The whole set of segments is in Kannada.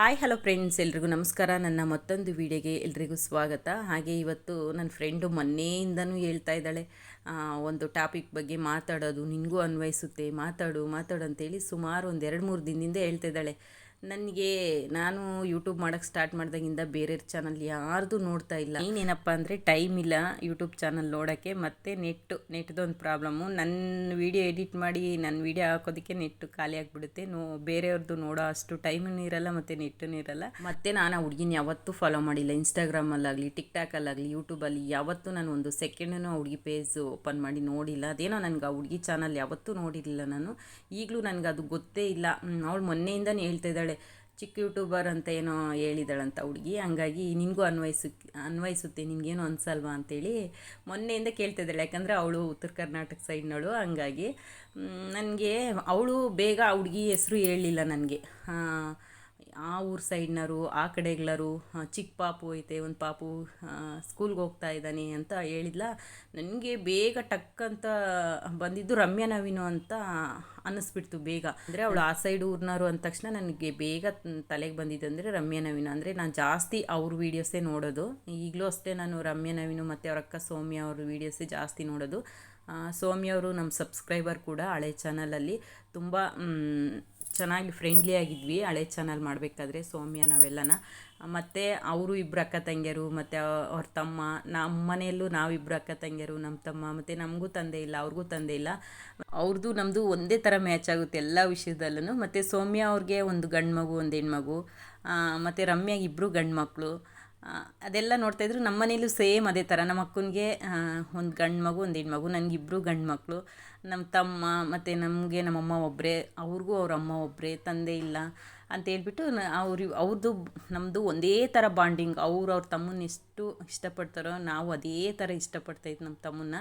ಹಾಯ್ ಹಲೋ ಫ್ರೆಂಡ್ಸ್ ಎಲ್ರಿಗೂ ನಮಸ್ಕಾರ. ನನ್ನ ಮತ್ತೊಂದು ವಿಡಿಯೋಗೆ ಎಲ್ರಿಗೂ ಸ್ವಾಗತ. ಹಾಗೆ ಇವತ್ತು ನನ್ನ ಫ್ರೆಂಡು ಮೊನ್ನೆಯಿಂದನೂ ಹೇಳ್ತಾ ಇದ್ದಾಳೆ ಒಂದು ಟಾಪಿಕ್ ಬಗ್ಗೆ ಮಾತಾಡೋದು, ನಿನಗೂ ಅನ್ವಯಿಸುತ್ತೆ. ಮಾತಾಡು ಮಾತಾಡು ಅಂತೇಳಿ ಸುಮಾರು ಒಂದು ಎರಡು ಮೂರು ದಿನದಿಂದ ಹೇಳ್ತಾ ಇದ್ದಾಳೆ. ನನಗೆ ನಾನು ಯೂಟ್ಯೂಬ್ ಮಾಡೋಕ್ಕೆ ಸ್ಟಾರ್ಟ್ ಮಾಡಿದಾಗಿಂದ ಬೇರೆ ಚಾನಲ್ ಯಾರ್ದು ನೋಡ್ತಾ ಇಲ್ಲ. ಇನ್ನೇನಪ್ಪ ಅಂದರೆ ಟೈಮ್ ಇಲ್ಲ ಯೂಟ್ಯೂಬ್ ಚಾನಲ್ ನೋಡೋಕ್ಕೆ, ಮತ್ತು ನೆಟ್ಟು ನೆಟ್ದೊಂದು ಪ್ರಾಬ್ಲಮ್ಮು ನನ್ನ ವೀಡಿಯೋ ಎಡಿಟ್ ಮಾಡಿ ನನ್ನ ವೀಡಿಯೋ ಹಾಕೋದಕ್ಕೆ ನೆಟ್ಟು ಖಾಲಿ ಆಗಿಬಿಡುತ್ತೆ. ನೋ ಬೇರೆಯವ್ರದ್ದು ನೋಡೋ ಅಷ್ಟು ಟೈಮೂ ಇರಲ್ಲ ಮತ್ತು ನೆಟ್ಟೂ ಇರಲ್ಲ ಮತ್ತು ನಾನು ಆ ಹುಡುಗಿನ ಯಾವತ್ತೂ ಫಾಲೋ ಮಾಡಿಲ್ಲ. ಇನ್ಸ್ಟಾಗ್ರಾಮಲ್ಲಾಗಲಿ ಟಿಕ್ಟಾಕಲ್ಲಾಗಲಿ ಯೂಟ್ಯೂಬಲ್ಲಿ ಯಾವತ್ತೂ ನಾನು ಒಂದು ಸೆಕೆಂಡನ್ನು ಆ ಹುಡುಗಿ ಪೇಜ್ ಓಪನ್ ಮಾಡಿ ನೋಡಿಲ್ಲ. ಅದೇನೋ ನನಗೆ ಆ ಹುಡುಗಿ ಚಾನಲ್ ಯಾವತ್ತೂ ನೋಡಿರಲಿಲ್ಲ ನಾನು. ಈಗಲೂ ನನಗೆ ಅದು ಗೊತ್ತೇ ಇಲ್ಲ. ಅವಳು ಮೊನ್ನೆಯಿಂದನೇ ಹೇಳ್ತಾ ಇದ್ದಾಳೆ ಚಿಕ್ಕ ಯೂಟ್ಯೂಬರ್ ಅಂತ ಏನೋ ಹೇಳಿದಾಳಂತ ಹುಡುಗಿ. ಹಂಗಾಗಿ ನಿನಗೂ ಅನ್ವಯಿಸು, ಅನ್ವಯಿಸುತ್ತೆ, ನಿನಗೇನು ಅನ್ಸಲ್ವಾ ಅಂತೇಳಿ ಮೊನ್ನೆಯಿಂದ ಕೇಳ್ತಾ ಇದ್ದಾಳೆ. ಯಾಕಂದರೆ ಅವಳು ಉತ್ತರ ಕರ್ನಾಟಕ ಸೈಡ್ನಳು ಹಂಗಾಗಿ ನನಗೆ ಅವಳು ಬೇಗ ಆ ಹುಡುಗಿ ಹೆಸರು ಹೇಳಲಿಲ್ಲ ನನಗೆ. ಆ ಊರ್ ಸೈಡ್ನವರು, ಆ ಕಡೆಗಳರು ಚಿಕ್ಕ ಪಾಪು ಐತೆ, ಒಂದು ಪಾಪು ಸ್ಕೂಲ್ಗೆ ಹೋಗ್ತಾ ಇದ್ದಾನೆ ಅಂತ ಹೇಳಿದ್ಲ. ನನಗೆ ಬೇಗ ಟಕ್ ಅಂತ ಬಂದಿದ್ದು ರಮ್ಯಾ ನವೀನು ಅಂತ ಅನ್ನಿಸ್ಬಿಡ್ತು ಬೇಗ. ಅಂದರೆ ಅವಳು ಆ ಸೈಡ್ ಊರ್ನವರು ಅಂದ ತಕ್ಷಣ ನನಗೆ ಬೇಗ ತಲೆಗೆ ಬಂದಿದ್ದು ಅಂದರೆ ರಮ್ಯಾ ನವೀನು. ಅಂದರೆ ನಾನು ಜಾಸ್ತಿ ಅವ್ರ ವೀಡಿಯೋಸೇ ನೋಡೋದು. ಈಗಲೂ ಅಷ್ಟೇ ನಾನು ರಮ್ಯಾ ನವೀನು ಮತ್ತು ಅವ್ರ ಅಕ್ಕ ಸೌಮ್ಯ ಅವ್ರ ವೀಡಿಯೋಸೇ ಜಾಸ್ತಿ ನೋಡೋದು. ಸೌಮ್ಯ ಅವರು ನಮ್ಮ ಸಬ್ಸ್ಕ್ರೈಬರ್ ಕೂಡ ಹಳೆ ಚಾನಲಲ್ಲಿ ತುಂಬ ಚೆನ್ನಾಗಿ ಫ್ರೆಂಡ್ಲಿ ಆಗಿದ್ವಿ, ಹಳೆ ಚಾನಲ್ ಮಾಡಬೇಕಾದ್ರೆ ಸೌಮ್ಯ ನಾವೆಲ್ಲನ. ಮತ್ತು ಅವರು ಇಬ್ಬರು ಅಕ್ಕ ತಂಗಿಯರು, ಮತ್ತು ಅವ್ರ ತಮ್ಮ ನಮ್ಮ ಮನೆಯಲ್ಲೂ ನಾವಿಬ್ಬರು ಅಕ್ಕ ತಂಗಿಯರು ನಮ್ಮ ತಮ್ಮ, ಮತ್ತು ನಮಗೂ ತಂದೆ ಇಲ್ಲ, ಅವ್ರಿಗೂ ತಂದೆ ಇಲ್ಲ. ಅವ್ರದ್ದು ನಮ್ಮದು ಒಂದೇ ಥರ ಮ್ಯಾಚ್ ಆಗುತ್ತೆ ಎಲ್ಲ ವಿಷಯದಲ್ಲೂ ಮತ್ತು ಸೌಮ್ಯ ಅವ್ರಿಗೆ ಒಂದು ಗಂಡು ಮಗು, ಒಂದು ಹೆಣ್ಮಗು ಮತ್ತು ರಮ್ಯಾಗೆ ಇಬ್ಬರು ಗಂಡು ಮಕ್ಕಳು ಅದೆಲ್ಲ ನೋಡ್ತಾ ಇದ್ರು. ನಮ್ಮ ಮನೇಲೂ ಸೇಮ್ ಅದೇ ಥರ ನಮ್ಮ ಅಕ್ಕನಿಗೆ ಒಂದು ಗಂಡು ಮಗು, ಒಂದು ಹೆಣ್ಮಗು ನನಗಿಬ್ಬರು ಗಂಡು ಮಕ್ಕಳು ನಮ್ಮ ತಮ್ಮ ಮತ್ತು ನಮಗೆ ನಮ್ಮಮ್ಮ ಒಬ್ಬರೇ ಅವ್ರಿಗೂ ಅವ್ರ ಅಮ್ಮ ಒಬ್ಬರೇ ತಂದೆ ಇಲ್ಲ ಅಂತ ಹೇಳ್ಬಿಟ್ಟು ಅವ್ರು ಅವ್ರದ್ದು ನಮ್ಮದು ಒಂದೇ ಥರ ಬಾಂಡಿಂಗ್. ಅವ್ರು ಅವ್ರ ತಮ್ಮನ್ನ ಎಷ್ಟು ಇಷ್ಟಪಡ್ತಾರೋ ನಾವು ಅದೇ ಥರ ಇಷ್ಟಪಡ್ತಾಯಿದ್ದು ನಮ್ಮ ತಮ್ಮನ್ನ.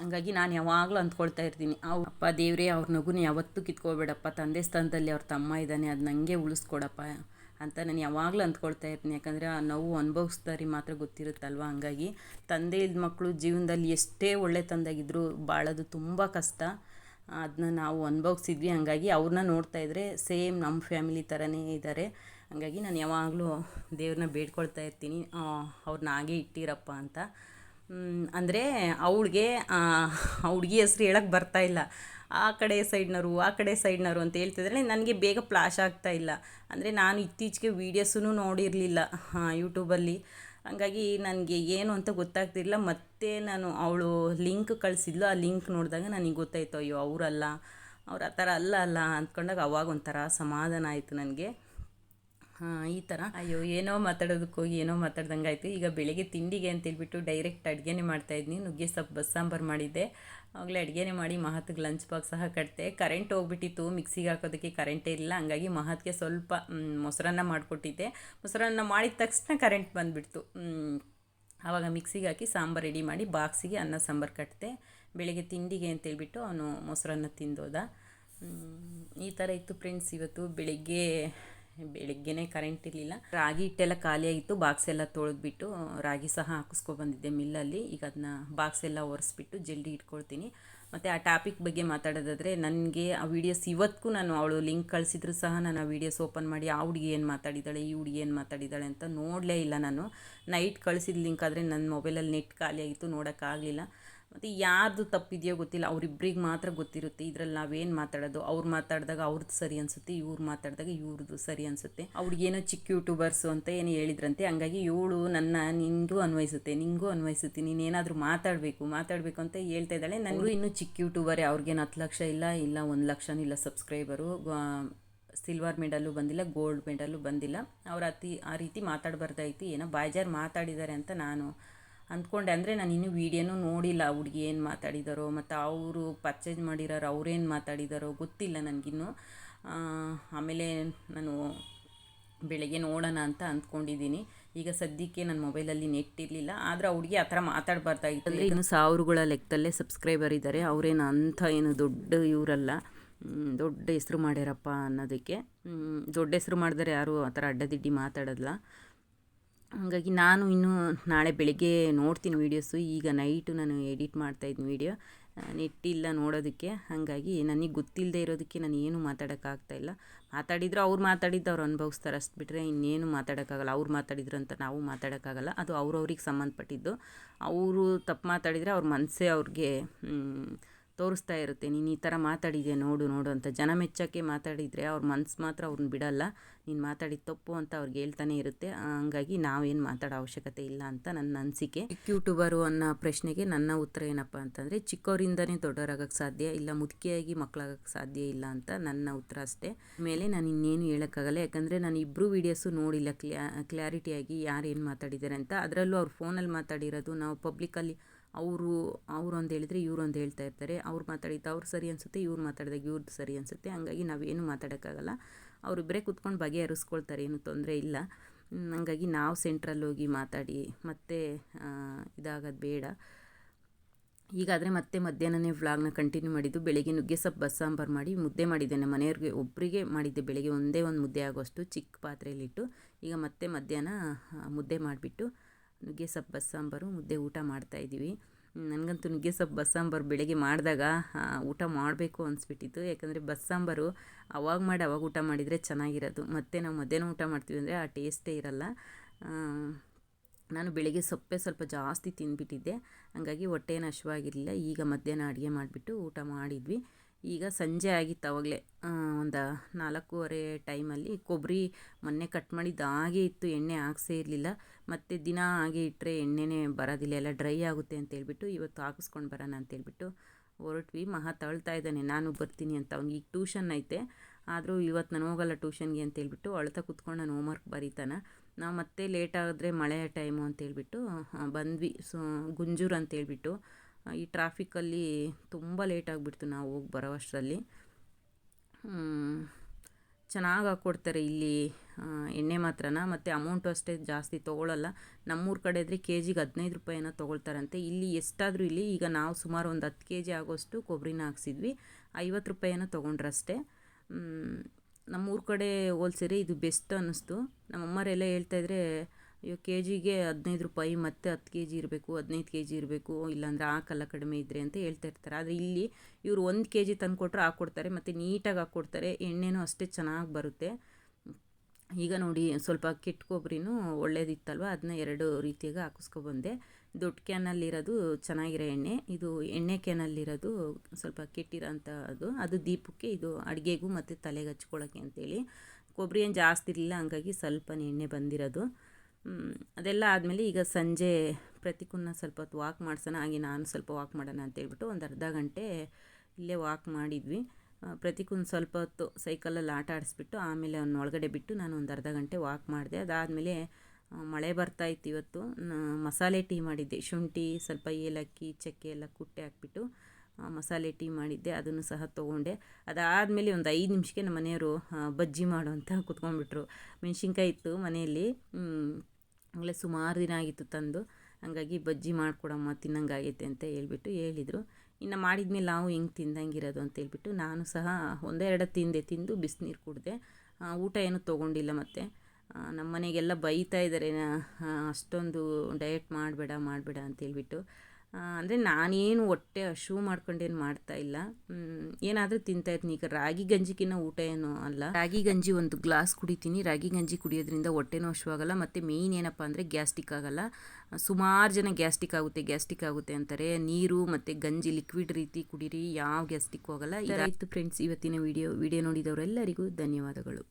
ಹಂಗಾಗಿ ನಾನು ಯಾವಾಗಲೂ ಅಂದ್ಕೊಳ್ತಾ ಇರ್ತೀನಿ. ಅವ್ರ ಅಪ್ಪ ದೇವರೇ, ಅವ್ರ ನಗುನ ಯಾವತ್ತೂ ಕಿತ್ಕೋಬೇಡಪ್ಪ. ತಂದೆ ಸ್ಥಾನದಲ್ಲಿ ಅವ್ರ ತಮ್ಮ ಇದ್ದಾನೆ ಅದು ನನಗೆ ಉಳಿಸ್ಕೊಡಪ್ಪ. ಅಂತ ನಾನು ಯಾವಾಗಲೂ ಅಂದ್ಕೊಳ್ತಾ ಇರ್ತೀನಿ. ಯಾಕಂದರೆ ಆ ನೋವು ಅನುಭವಿಸ್ತಾರೆ ಮಾತ್ರ ಗೊತ್ತಿರುತ್ತಲ್ವ? ಹಂಗಾಗಿ ತಂದೆ ಇಲ್ದ ಮಕ್ಕಳು ಜೀವನದಲ್ಲಿ ಎಷ್ಟೇ ಒಳ್ಳೆ ತಂದಾಗಿದ್ದರೂ ಬಾಳೋದು ತುಂಬ ಕಷ್ಟ. ಅದನ್ನ ನಾವು ಅನುಭವಿಸಿದ್ವಿ. ಹಂಗಾಗಿ ಅವ್ರನ್ನ ನೋಡ್ತಾ ಇದ್ದರೆ ಸೇಮ್ ನಮ್ಮ ಫ್ಯಾಮಿಲಿ ಥರನೇ ಇದ್ದಾರೆ ಹಂಗಾಗಿ ನಾನು ಯಾವಾಗಲೂ ದೇವ್ರನ್ನ ಬೇಡ್ಕೊಳ್ತಾ ಇರ್ತೀನಿ. ಅವ್ರನ್ನ ಹಾಗೆ ಇಟ್ಟಿರಪ್ಪ ಅಂತ. ಅಂದರೆ ಅವಳಿಗೆ, ಆ, ಹುಡುಗಿ ಹೆಸ್ರು ಹೇಳಕ್ಕೆ ಬರ್ತಾ ಇಲ್ಲ. ಆ ಕಡೆ ಸೈಡ್ನವರು, ಆ ಕಡೆ ಸೈಡ್ನವರು ಅಂತ ಹೇಳ್ತಿದ್ರೆ ನನಗೆ ಬೇಗ ಫ್ಲಾಶ್ ಆಗ್ತಾ ಇಲ್ಲ. ಅಂದರೆ ನಾನು ಇತ್ತೀಚೆಗೆ ವೀಡಿಯೋಸೂ ನೋಡಿರಲಿಲ್ಲ ಯೂಟ್ಯೂಬಲ್ಲಿ. ಹಂಗಾಗಿ ನನಗೆ ಏನು ಅಂತ ಗೊತ್ತಾಗ್ತಿರಲಿಲ್ಲ. ಮತ್ತೆ ನಾನು ಅವಳು ಲಿಂಕ್ ಕಳಿಸಿದ್ಲು. ಆ ಲಿಂಕ್ ನೋಡಿದಾಗ ನನಗೆ ಗೊತ್ತಾಯ್ತು, ಅಯ್ಯೋ, ಅವರಲ್ಲ. ಅವ್ರು ಆ ಥರ ಅಲ್ಲ ಅಲ್ಲ ಅಂದ್ಕೊಂಡಾಗ ಅವಾಗ ಒಂಥರ ಸಮಾಧಾನ ಆಯಿತು ನನಗೆ. ಈ ಥರ ಅಯ್ಯೋ, ಏನೋ ಮಾತಾಡೋದಕ್ಕೆ ಹೋಗಿ ಏನೋ ಮಾತಾಡ್ದಂಗೆ ಆಯಿತು ಈಗ ಬೆಳಿಗ್ಗೆ ತಿಂಡಿಗೆ ಅಂತೇಳ್ಬಿಟ್ಟು ಡೈರೆಕ್ಟ್ ಅಡುಗೆನೇ ಮಾಡ್ತಾಯಿದ್ನಿ ನುಗ್ಗೆ ಸೊಪ್ಪು, ಬಸ್ಸಾಂಬಾರು ಮಾಡಿದ್ದೆ. ಆಗಲೇ ಅಡುಗೆನೇ ಮಾಡಿ ಮಹತ್ಗೆ ಲಂಚ್ ಬಾಕ್ಸ್ ಸಹ ಕಟ್ತೆ ಕರೆಂಟ್ ಹೋಗ್ಬಿಟ್ಟಿತ್ತು. ಮಿಕ್ಸಿಗೆ ಹಾಕೋದಕ್ಕೆ ಕರೆಂಟೇ ಇಲ್ಲ. ಹಂಗಾಗಿ ಮಹತ್ಗೆ ಸ್ವಲ್ಪ ಮೊಸರನ್ನ ಮಾಡಿಕೊಟ್ಟಿದ್ದೆ. ಮೊಸರನ್ನ ಮಾಡಿದ ತಕ್ಷಣ ಕರೆಂಟ್ ಬಂದುಬಿಡ್ತು. ಆವಾಗ ಮಿಕ್ಸಿಗೆ ಹಾಕಿ ಸಾಂಬಾರು ರೆಡಿ ಮಾಡಿ ಬಾಕ್ಸಿಗೆ ಅನ್ನ, ಸಾಂಬಾರು ಕಟ್ಟಿದೆ ಬೆಳಿಗ್ಗೆ ತಿಂಡಿಗೆ ಅಂತೇಳ್ಬಿಟ್ಟು ಅವನು ಮೊಸರನ್ನ ತಿಂದೋದ. ಈ ಥರ ಇತ್ತು ಫ್ರೆಂಡ್ಸ್ ಇವತ್ತು. ಬೆಳಿಗ್ಗೆ ಬೆಳಿಗ್ಗೆನೇ ಕರೆಂಟ್ ಇರಲಿಲ್ಲ. ರಾಗಿ ಹಿಟ್ಟೆಲ್ಲ ಖಾಲಿಯಾಗಿತ್ತು. ಬಾಕ್ಸ್ ಎಲ್ಲ ತೊಳೆದ್ಬಿಟ್ಟು ರಾಗಿ ಸಹ ಹಾಕಿಸ್ಕೊಬಂದಿದ್ದೆ ಮಿಲ್ಲಲ್ಲಿ ಈಗ ಅದನ್ನ ಬಾಕ್ಸ್ ಎಲ್ಲ ಒರೆಸ್ಬಿಟ್ಟು ಜಲ್ದಿ ಇಟ್ಕೊಳ್ತೀನಿ. ಮತ್ತು ಆ ಟಾಪಿಕ್ ಬಗ್ಗೆ ಮಾತಾಡೋದಾದರೆ, ನನಗೆ ಆ ವಿಡಿಯೋಸ್ ಇವತ್ತಿಗೂ ನಾನು ಅವಳು ಲಿಂಕ್ ಕಳಿಸಿದ್ರು ಸಹ ನಾನು ಆ ವಿಡಿಯೋಸ್ ಓಪನ್ ಮಾಡಿ, ಆ ಹುಡುಗಿ ಏನು ಮಾತಾಡಿದ್ದಾಳೆ, ಈ ಹುಡುಗಿ ಏನು ಮಾತಾಡಿದ್ದಾಳೆ ಅಂತ ನೋಡಲೇ ಇಲ್ಲ ನಾನು. ನೈಟ್ ಕಳಿಸಿದ ಲಿಂಕ್ ಆದರೆ ನನ್ನ ಮೊಬೈಲಲ್ಲಿ ನೆಟ್ ಖಾಲಿಯಾಗಿತ್ತು, ನೋಡೋಕ್ಕಾಗಲಿಲ್ಲ. ಮತ್ತು ಯಾರ್ದು ತಪ್ಪಿದೆಯೋ ಗೊತ್ತಿಲ್ಲ ಅವರಿಬ್ಬರಿಗೆ ಮಾತ್ರ ಗೊತ್ತಿರುತ್ತೆ. ಇದರಲ್ಲಿ ನಾವೇನು ಮಾತಾಡೋದು? ಅವ್ರು ಮಾತಾಡಿದಾಗ ಅವ್ರದ್ದು ಸರಿ ಅನಿಸುತ್ತೆ, ಇವ್ರು ಮಾತಾಡಿದಾಗ ಇವ್ರದ್ದು ಸರಿ ಅನಿಸುತ್ತೆ. ಅವ್ರಿಗೇನೋ ಚಿಕ್ಕ ಯೂಟ್ಯೂಬರ್ಸು ಅಂತ ಏನು ಹೇಳಿದ್ರಂತೆ, ಹಂಗಾಗಿ ಇವಳು ನನ್ನ ನಿನಗೂ ಅನ್ವಯಿಸುತ್ತೆ, ನಿಂಗೂ ಅನ್ವಯಿಸುತ್ತೆ, ನೀನೇನಾದರೂ ಮಾತಾಡಬೇಕು ಮಾತಾಡಬೇಕು ಅಂತ ಹೇಳ್ತಾ ಇದ್ದಾಳೆ. ನನಗೂ ಇನ್ನೂ ಚಿಕ್ಕ ಯೂಟ್ಯೂಬರೇ, ಅವ್ರಿಗೇನು ಹತ್ತು ಲಕ್ಷ ಇಲ್ಲ ಇಲ್ಲ ಒಂದು ಲಕ್ಷನೂ ಇಲ್ಲ ಸಬ್ಸ್ಕ್ರೈಬರು. ಸಿಲ್ವರ್ ಮೆಡಲು ಬಂದಿಲ್ಲ, ಗೋಲ್ಡ್ ಮೆಡಲು ಬಂದಿಲ್ಲ. ಅವ್ರು ಅತಿ, ಆ ರೀತಿ ಮಾತಾಡಬಾರ್ದಾಯ್ತು ಏನೋ ಬಾಯ್ಜಾರು ಮಾತಾಡಿದ್ದಾರೆ ಅಂತ ನಾನು ಅಂದ್ಕೊಂಡೆ ಅಂದರೆ ನಾನು ಇನ್ನೂ ವೀಡಿಯೋನೂ ನೋಡಿಲ್ಲ ಹುಡುಗಿ ಏನು ಮಾತಾಡಿದಾರೋ, ಮತ್ತು ಅವರು ಪರ್ಚೇಸ್ ಮಾಡಿರೋರು ಅವ್ರೇನು ಮಾತಾಡಿದಾರೋ ಗೊತ್ತಿಲ್ಲ ನನಗಿನ್ನೂ. ಆಮೇಲೆ ನಾನು ಬೆಳಗ್ಗೆ ನೋಡೋಣ ಅಂತ ಅಂದ್ಕೊಂಡಿದ್ದೀನಿ. ಈಗ ಸದ್ಯಕ್ಕೆ ನನ್ನ ಮೊಬೈಲಲ್ಲಿ ನೆಟ್ ಇರಲಿಲ್ಲ, ಆದರೆ ಹುಡುಗಿ ಆ ಥರ ಮಾತಾಡಬಾರ್ದಾಗಿತ್ತು. ಅಂದರೆ ಇನ್ನು ಸಾವಿರಗಳ ಲೆಕ್ಕದಲ್ಲೇ ಸಬ್ಸ್ಕ್ರೈಬರ್ ಇದ್ದಾರೆ ಅವರೇನು ಅಂಥ ಏನು ದೊಡ್ಡ ಇವರಲ್ಲ ದೊಡ್ಡ ಹೆಸ್ರು ಮಾಡ್ಯಾರಪ್ಪ ಅನ್ನೋದಕ್ಕೆ ದೊಡ್ಡ ಹೆಸ್ರು ಮಾಡಿದರೆ ಯಾರು ಆ ಥರ ಅಡ್ಡದಿಡ್ಡಿ ಮಾತಾಡೋಲ್ಲ ಹಾಗಾಗಿ ನಾನು ಇನ್ನೂ ನಾಳೆ ಬೆಳಿಗ್ಗೆ ನೋಡ್ತೀನಿ ವೀಡಿಯೋಸು. ಈಗ ನೈಟು ನಾನು ಎಡಿಟ್ ಮಾಡ್ತಾಯಿದ್ದೀನಿ ವೀಡಿಯೋ. ನೆಟ್ಟಿಲ್ಲ ನೋಡೋದಕ್ಕೆ. ಹಾಗಾಗಿ ನನಗೆ ಗೊತ್ತಿಲ್ಲದೆ ಇರೋದಕ್ಕೆ ನಾನು ಏನು ಮಾತಾಡೋಕ್ಕಾಗ್ತಾಯಿಲ್ಲ ಮಾತಾಡಿದ್ರು ಅವ್ರು ಮಾತಾಡಿದ್ದು ಅವ್ರು ಅನುಭವಿಸ್ತಾರೆ ಅಷ್ಟು ಬಿಟ್ಟರೆ ಇನ್ನೇನು ಮಾತಾಡೋಕ್ಕಾಗಲ್ಲ. ಅವ್ರು ಮಾತಾಡಿದ್ರು ಅಂತ ನಾವು ಮಾತಾಡೋಕ್ಕಾಗಲ್ಲ. ಅದು ಅವ್ರವ್ರಿಗೆ ಸಂಬಂಧಪಟ್ಟಿದ್ದು. ಅವರು ತಪ್ಪು ಮಾತಾಡಿದರೆ ಅವ್ರ ಮನಸ್ಸೇ ಅವ್ರಿಗೆ ತೋರಿಸ್ತಾ ಇರುತ್ತೆ, ನೀನು ಈ ಥರ ಮಾತಾಡಿದೆ ನೋಡು ನೋಡು ಅಂತ. ಜನ ಮೆಚ್ಚೋಕ್ಕೆ ಮಾತಾಡಿದರೆ ಅವ್ರ ಮನ್ಸು ಮಾತ್ರ ಅವ್ರನ್ನ ಬಿಡಲ್ಲ. ನೀನು ಮಾತಾಡಿದ ತಪ್ಪು ಅಂತ ಅವ್ರಿಗೆ ಹೇಳ್ತಾನೆ ಇರುತ್ತೆ. ಹಂಗಾಗಿ ನಾವೇನು ಮಾತಾಡೋ ಅವಶ್ಯಕತೆ ಇಲ್ಲ ಅಂತ ನನ್ನ ಅನಿಸಿಕೆ. ಯೂಟ್ಯೂಬರು ಅನ್ನೋ ಪ್ರಶ್ನೆಗೆ ನನ್ನ ಉತ್ತರ ಏನಪ್ಪ ಅಂತಂದರೆ ಚಿಕ್ಕವರಿಂದನೇ ದೊಡ್ಡವರಾಗಕ್ಕೆ ಸಾಧ್ಯ ಇಲ್ಲ, ಮುದುಕಿಯಾಗಿ ಮಕ್ಕಳಾಗಕ್ಕೆ ಸಾಧ್ಯ ಇಲ್ಲ ಅಂತ ನನ್ನ ಉತ್ತರ ಅಷ್ಟೇ. ಮೇಲೆ ನಾನು ಇನ್ನೇನು ಹೇಳೋಕ್ಕಾಗಲ್ಲ, ಯಾಕಂದರೆ ನಾನು ಇಬ್ಬರು ವೀಡಿಯೋಸು ನೋಡಿಲ್ಲ. ಕ್ಲ್ಯಾ ಕ್ಲಾರಿಟಿಯಾಗಿ ಯಾರು ಏನು ಮಾತಾಡಿದ್ದಾರೆ ಅಂತ. ಅದರಲ್ಲೂ ಅವ್ರು ಫೋನಲ್ಲಿ ಮಾತಾಡಿರೋದು ನಾವು ಪಬ್ಲಿಕಲ್ಲಿ ಅವರು ಒಂದು ಹೇಳಿದ್ರೆ ಒಂದು ಹೇಳ್ತಾ ಇರ್ತಾರೆ. ಅವ್ರು ಮಾತಾಡಿದ್ದು ಅವ್ರು ಸರಿ ಅನಿಸುತ್ತೆ, ಇವ್ರು ಮಾತಾಡಿದಾಗ ಇವ್ರದ್ದು ಸರಿ ಅನಿಸುತ್ತೆ. ಹಂಗಾಗಿ ನಾವೇನು ಮಾತಾಡೋಕ್ಕಾಗಲ್ಲ. ಅವರಿಬ್ಬರೇ ಕುತ್ಕೊಂಡು ಬಗೆಹರಿಸ್ಕೊಳ್ತಾರೆ, ಏನು ತೊಂದರೆ ಇಲ್ಲ. ಹಂಗಾಗಿ ನಾವು ಸೆಂಟ್ರಲ್ಲಿ ಹೋಗಿ ಮಾತಾಡಿ, ಮತ್ತೆ ಇದಾಗೋದು ಬೇಡ. ಈಗಾದರೆ ಮತ್ತೆ ಮಧ್ಯಾಹ್ನನೇ ವ್ಲಾಗ್ನ ಕಂಟಿನ್ಯೂ ಮಾಡಿದ್ದು, ಬೆಳಗ್ಗೆ ನುಗ್ಗೆ ಸೊಪ್ಪು ಬಸ್ಸಾಂಬಾರು ಮಾಡಿ ಮುದ್ದೆ ಮಾಡಿದ್ದೇನೆ. ಮನೆಯವ್ರಿಗೆ ಒಬ್ಬರಿಗೆ ಮಾಡಿದ್ದೆ, ಬೆಳಗ್ಗೆ ಒಂದೇ ಒಂದು ಮುದ್ದೆ ಆಗೋಷ್ಟು ಚಿಕ್ಕ ಪಾತ್ರೆಯಲ್ಲಿಟ್ಟು, ಈಗ ಮತ್ತೆ ಮಧ್ಯಾಹ್ನ ಮುದ್ದೆ ಮಾಡಿಬಿಟ್ಟು ನುಗ್ಗೆ ಸೊಪ್ಪು ಬಸ್ಸಾಂಬಾರು, ಮುದ್ದೆ ಊಟ ಮಾಡ್ತಾಯಿದ್ದೀವಿ ನನಗಂತೂ ನುಗ್ಗೆ ಸೊಪ್ಪು ಬಸ್ಸಾಂಬಾರು ಬೆಳಗ್ಗೆ ಮಾಡಿದಾಗ ಊಟ ಮಾಡಬೇಕು ಅನಿಸ್ಬಿಟ್ಟಿತ್ತು. ಯಾಕಂದರೆ ಬಸ್ಸಾಂಬಾರು ಅವಾಗ ಮಾಡಿ ಅವಾಗ ಊಟ ಮಾಡಿದರೆ ಚೆನ್ನಾಗಿರೋದು. ಮತ್ತು ನಾವು ಮಧ್ಯಾಹ್ನ ಊಟ ಮಾಡ್ತೀವಿ ಅಂದರೆ ಆ ಟೇಸ್ಟೇ ಇರಲ್ಲ. ನಾನು ಬೆಳಗ್ಗೆ ಸೊಪ್ಪೆ ಸ್ವಲ್ಪ ಜಾಸ್ತಿ ತಿಂದುಬಿಟ್ಟಿದ್ದೆ. ಹಾಗಾಗಿ ಹೊಟ್ಟೆನ ಹಶ್ವಾಗಿರಲಿಲ್ಲ ಈಗ ಮಧ್ಯಾಹ್ನ ಅಡುಗೆ ಮಾಡಿಬಿಟ್ಟು ಊಟ ಮಾಡಿದ್ವಿ. ಈಗ ಸಂಜೆ ಆಗಿತ್ತು ಆವಾಗಲೇ ಒಂದು ನಾಲ್ಕೂವರೆ ಟೈಮಲ್ಲಿ ಕೊಬ್ಬರಿ ಮೊನ್ನೆ ಕಟ್ ಮಾಡಿದ್ದು, ಹಾಗೆ ಇತ್ತು, ಎಣ್ಣೆ ಹಾಕ್ಸೇ ಇರಲಿಲ್ಲ. ಮತ್ತು ದಿನ ಹಾಗೆ ಇಟ್ಟರೆ ಎಣ್ಣೆನೇ ಬರೋದಿಲ್ಲ, ಎಲ್ಲ ಡ್ರೈ ಆಗುತ್ತೆ ಅಂತೇಳ್ಬಿಟ್ಟು ಇವತ್ತು ಹಾಕಿಸ್ಕೊಂಡು ಬರೋಣ ಅಂತೇಳ್ಬಿಟ್ಟು ಹೊರಟ್ವಿ. ಮಹಾ ತಳ್ತಾ ಇದ್ದಾನೆ, ನಾನು ಬರ್ತೀನಿ ಅಂತ. ಅವ್ನಿಗೆ ಈಗ ಟ್ಯೂಷನ್ ಐತೆ. ಆದರೂ ಇವತ್ತು ನಾನು ಹೋಗಲ್ಲ ಟ್ಯೂಷನ್ಗೆ ಅಂತೇಳ್ಬಿಟ್ಟು ಅಳ್ತಾ ಕುತ್ಕೊಂಡು ನಾನು ಹೋಮ್ವರ್ಕ್ ಬರೀತಾನೆ. ನಾವು ಮತ್ತೆ ಲೇಟ್ ಆದರೆ ಮಳೆಯ ಟೈಮು ಅಂತೇಳ್ಬಿಟ್ಟು ಬಂದ್ವಿ. ಸೊ, ಗುಂಜೂರು ಅಂತೇಳ್ಬಿಟ್ಟು ಈ ಟ್ರಾಫಿಕ್ಕಲ್ಲಿ ತುಂಬ ಲೇಟ್ ಆಗಿಬಿಡ್ತು ನಾವು ಹೋಗಿ ಬರೋ ಅಷ್ಟರಲ್ಲಿ. ಚೆನ್ನಾಗಿ ಹಾಕ್ಕೊಡ್ತಾರೆ ಇಲ್ಲಿ ಎಣ್ಣೆ ಮಾತ್ರನ? ಮತ್ತು ಅಮೌಂಟು ಅಷ್ಟೇ ಜಾಸ್ತಿ ತೊಗೊಳ್ಳಲ್ಲ ನಮ್ಮೂರ ಕಡೆ ಇದ್ದರೆ ಕೆ ಜಿಗೆ ಹದಿನೈದು ರೂಪಾಯಿನ ತೊಗೊಳ್ತಾರಂತೆ. ಇಲ್ಲಿ ಎಷ್ಟಾದರೂ ಇಲ್ಲಿ, ಈಗ ನಾವು ಸುಮಾರು ಒಂದು ಹತ್ತು ಕೆ ಜಿ ಆಗೋಷ್ಟು ಕೊಬ್ಬರಿನ ಹಾಕ್ಸಿದ್ವಿ. ಐವತ್ತು ಅಷ್ಟೇ ತೊಗೊಂಡ್ರಷ್ಟೇ. ನಮ್ಮೂರ ಕಡೆ ಹೋಲ್ಸಿದ್ರೆ ಇದು ಬೆಸ್ಟ್ ಅನ್ನಿಸ್ತು. ನಮ್ಮಮ್ಮರೆಲ್ಲ ಹೇಳ್ತಾಯಿದ್ರೆ ಅಯ್ಯೋ ಕೆ ಜಿಗೆ ಹದಿನೈದು ರೂಪಾಯಿ ಮತ್ತು ಹತ್ತು ಕೆ ಜಿ ಇರಬೇಕು, ಹದಿನೈದು ಕೆ ಜಿ ಇರಬೇಕು, ಇಲ್ಲಾಂದರೆ ಹಾಕಲ್ಲ ಕಡಿಮೆ ಇದ್ದರೆ ಅಂತ ಹೇಳ್ತಾ ಇರ್ತಾರೆ. ಆದರೆ ಇಲ್ಲಿ ಇವರು ಒಂದು ಕೆ ಜಿ ತಂದು ಕೊಟ್ಟರೆ ಹಾಕ್ಕೊಡ್ತಾರೆ ಮತ್ತು ನೀಟಾಗಿ ಹಾಕ್ಕೊಡ್ತಾರೆ ಎಣ್ಣೆನೂ ಅಷ್ಟೇ ಚೆನ್ನಾಗಿ ಬರುತ್ತೆ. ಈಗ ನೋಡಿ, ಸ್ವಲ್ಪ ಕೆಟ್ಟ ಕೊಬ್ಬರಿನೂ ಒಳ್ಳೇದಿತ್ತಲ್ವ? ಅದನ್ನ ಎರಡು ರೀತಿಯಾಗಿ ಹಾಕಿಸ್ಕೊಬಂದೆ. ದೊಡ್ಡ ಕ್ಯಾನಲ್ಲಿರೋದು ಚೆನ್ನಾಗಿರೋ ಎಣ್ಣೆ, ಇದು ಎಣ್ಣೆ ಕ್ಯಾನಲ್ಲಿರೋದು ಸ್ವಲ್ಪ ಕೆಟ್ಟಿರೋಂಥ ಅದು. ಅದು ದೀಪಕ್ಕೆ, ಇದು ಅಡುಗೆಗೂ ಮತ್ತು ತಲೆಗೆ ಹಚ್ಕೊಳ್ಳೋಕ್ಕೆ ಅಂತೇಳಿ. ಕೊಬ್ಬರಿ ಏನು ಜಾಸ್ತಿ ಇರಲಿಲ್ಲ, ಹಂಗಾಗಿ ಸ್ವಲ್ಪ ಎಣ್ಣೆ ಬಂದಿರೋದು. ಅದೆಲ್ಲ ಆದಮೇಲೆ ಈಗ ಸಂಜೆ ಪ್ರತಿಕೂನ ಸ್ವಲ್ಪ ಹೊತ್ತು ವಾಕ್ ಮಾಡ್ಸೋಣ, ಹಾಗೆ ನಾನು ಸ್ವಲ್ಪ ವಾಕ್ ಮಾಡೋಣ ಅಂತೇಳ್ಬಿಟ್ಟು ಒಂದು ಅರ್ಧ ಗಂಟೆ ಇಲ್ಲೇ ವಾಕ್ ಮಾಡಿದ್ವಿ. ಪ್ರತಿಕೂನ್ ಸ್ವಲ್ಪ ಹೊತ್ತು ಸೈಕಲಲ್ಲಿ ಆಟ ಆಡಿಸ್ಬಿಟ್ಟು ಆಮೇಲೆ ಅವ್ನ ಒಳಗಡೆ ಬಿಟ್ಟು ನಾನು ಒಂದು ಅರ್ಧ ಗಂಟೆ ವಾಕ್ ಮಾಡಿದೆ. ಅದಾದಮೇಲೆ ಮಳೆ ಬರ್ತಾ ಇತ್ತು ಇವತ್ತು. ಮಸಾಲೆ ಟೀ ಮಾಡಿದ್ದೆ. ಶುಂಠಿ, ಸ್ವಲ್ಪ ಏಲಕ್ಕಿ, ಚಕ್ಕೆ ಎಲ್ಲ ಕುಟ್ಟೆ ಹಾಕ್ಬಿಟ್ಟು ಮಸಾಲೆ ಟೀ ಮಾಡಿದ್ದೆ. ಅದನ್ನು ಸಹ ತೊಗೊಂಡೆ. ಅದಾದಮೇಲೆ ಒಂದು ಐದು ನಿಮಿಷಕ್ಕೆ ನಮ್ಮ ಮನೆಯವರು ಬಜ್ಜಿ ಮಾಡು ಅಂತ ಕುತ್ಕೊಂಡ್ಬಿಟ್ರು. ಮೆಣಸಿನ್ಕಾಯಿ ಇತ್ತು ಮನೆಯಲ್ಲಿ. ಆಗಲೇ ಸುಮಾರು ದಿನ ಆಗಿತ್ತು ತಂದು. ಹಂಗಾಗಿ ಬಜ್ಜಿ ಮಾಡಿಕೊಡಮ್ಮ, ತಿನ್ನಂಗಾಗೈತೆ ಅಂತ ಹೇಳ್ಬಿಟ್ಟು ಹೇಳಿದರು. ಇನ್ನು ಮಾಡಿದ್ಮೇಲೆ ನಾವು ಹೆಂಗೆ ತಿಂದಂಗಿರೋದು ಅಂತ ಹೇಳ್ಬಿಟ್ಟು ನಾನು ಸಹ ಒಂದೆರಡು ತಿಂದೆ, ತಿಂದು ಬಿಸಿನೀರು ಕುಡಿದೆ. ಊಟ ಏನೂ ತೊಗೊಂಡಿಲ್ಲ ಮತ್ತು. ನಮ್ಮ ಮನೆಗೆಲ್ಲ ಬೈತಾ ಇದ್ದಾರೆ ಅಷ್ಟೊಂದು ಡಯಟ್ ಮಾಡಬೇಡ ಮಾಡಬೇಡ ಅಂತೇಳ್ಬಿಟ್ಟು ಅಂದರೆ ನಾನೇನು ಹೊಟ್ಟೆ ಶೂ ಮಾಡ್ಕೊಂಡೇನು ಮಾಡ್ತಾ ಇಲ್ಲ. ಏನಾದರೂ ತಿಂತಾಯಿರ್ತೀನಿ ಈಗ ರಾಗಿ ಗಂಜಿಗಿನ್ನ ಊಟ ಏನೋ ಅಲ್ಲ. ರಾಗಿ ಗಂಜಿ ಒಂದು ಗ್ಲಾಸ್ ಕುಡಿತೀನಿ. ರಾಗಿ ಗಂಜಿ ಕುಡಿಯೋದ್ರಿಂದ ಹೊಟ್ಟೆನೂ ಹಶುವಾಗಲ್ಲ ಮತ್ತು ಮೇಯ್ನ್ ಏನಪ್ಪ ಅಂದರೆ ಗ್ಯಾಸ್ಟಿಕ್ ಆಗಲ್ಲ. ಸುಮಾರು ಜನ ಗ್ಯಾಸ್ಟಿಕ್ ಆಗುತ್ತೆ ಗ್ಯಾಸ್ಟಿಕ್ ಆಗುತ್ತೆ ಅಂತಾರೆ. ನೀರು ಮತ್ತು ಗಂಜಿ ಲಿಕ್ವಿಡ್ ರೀತಿ ಕುಡೀರಿ, ಯಾವ ಗ್ಯಾಸ್ಟಿಕ್ ಹೋಗಲ್ಲ ಇದಾಯಿತು ಫ್ರೆಂಡ್ಸ್ ಇವತ್ತಿನ ವಿಡಿಯೋ ವಿಡಿಯೋ ನೋಡಿದವರೆಲ್ಲರಿಗೂ ಧನ್ಯವಾದಗಳು.